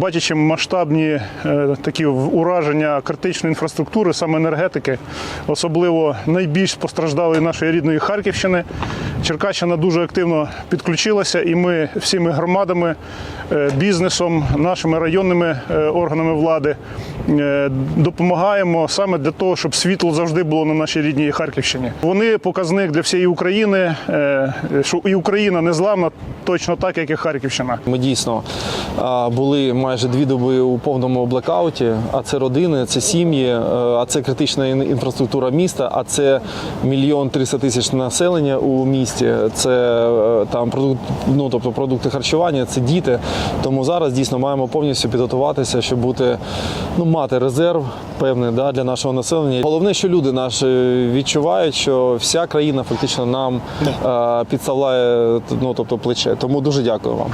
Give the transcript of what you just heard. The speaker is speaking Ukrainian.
бачачи масштабні е, такі ураження критичної інфраструктури, саме енергетики, особливо найбільш постраждалої нашої рідної Харківщини. Черкащина дуже активно підключилася, і ми всіми громадами, е, бізнесом, нашими районними е, органами влади допомагаємо саме для того, щоб світло завжди було на нашій рідній Харківщині. Вони показник для всієї України, що і Україна не зламна точно так, як і Харківщина. Ми дійсно були майже дві доби у повному блекауті. А це родини, це сім'ї, е, а це критична інфраструктура міста. А це мільйон триста тисяч населення у місті. Це е, там продукт, ну тобто продукти харчування, це діти. Тому зараз дійсно маємо повністю підготуватися, щоб бути ну мати резерв певний да, для нашого населення. Головне, що люди наші відчувають, що вся країна фактично нам е, підставляє ну тобто плече. Тому дуже дякую вам.